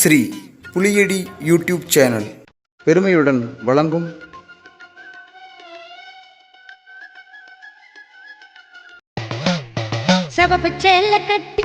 Sri Puliyadi YouTube channel. பெருமையுடன் வழங்கும் சிவப்பு செல்ல கட்டி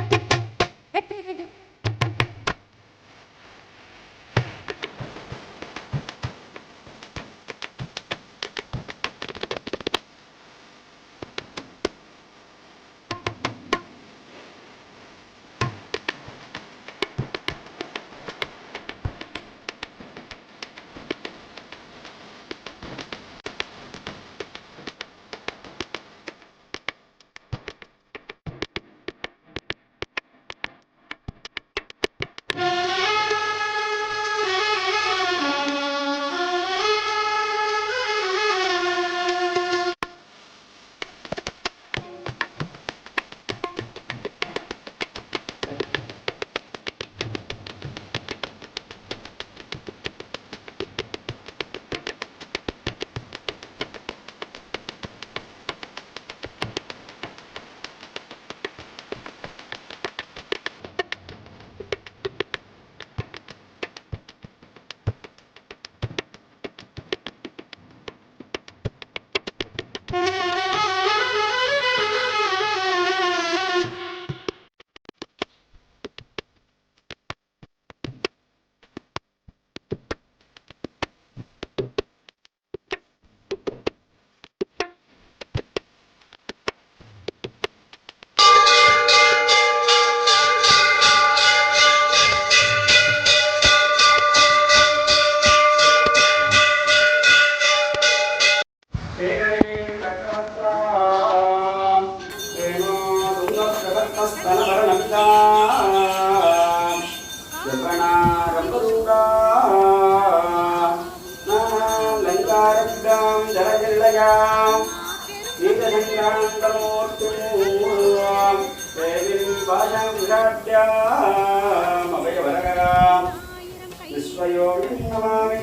விஸ்வயோகிம் நமாமி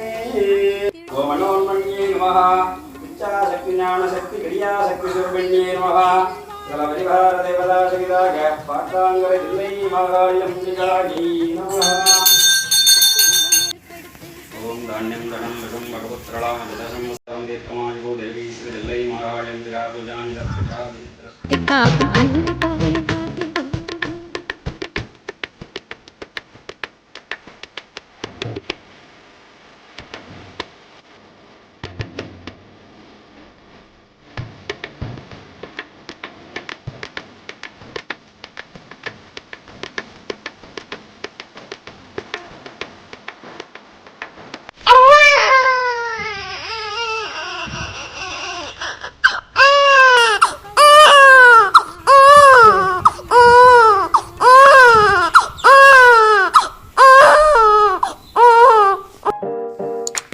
ஓமனோன்மண்யே நமः இச்சாசக்தி ஞானசக்தி கிரியாசக்தி சுர்மண்யே நமः கலபரிவார தேவதா சகிதாக பாட்டாங்கர ஓம் தானியம் தனம் விடும் பகவத்ரலாம் விதசம்ஸ்தரம் தீர்க்கமாயுகோ தேவி ஸ்ரீ மகாயம் திராதுஜானி தத்ராதி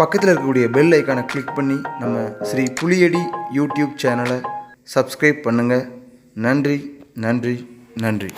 பக்கத்தில் இருக்கக்கூடிய பெல் ஐக்கானை கிளிக் பண்ணி நம்ம ஸ்ரீ புலியடி யூடியூப் சேனலை சப்ஸ்கிரைப் பண்ணுங்கள் நன்றி நன்றி நன்றி.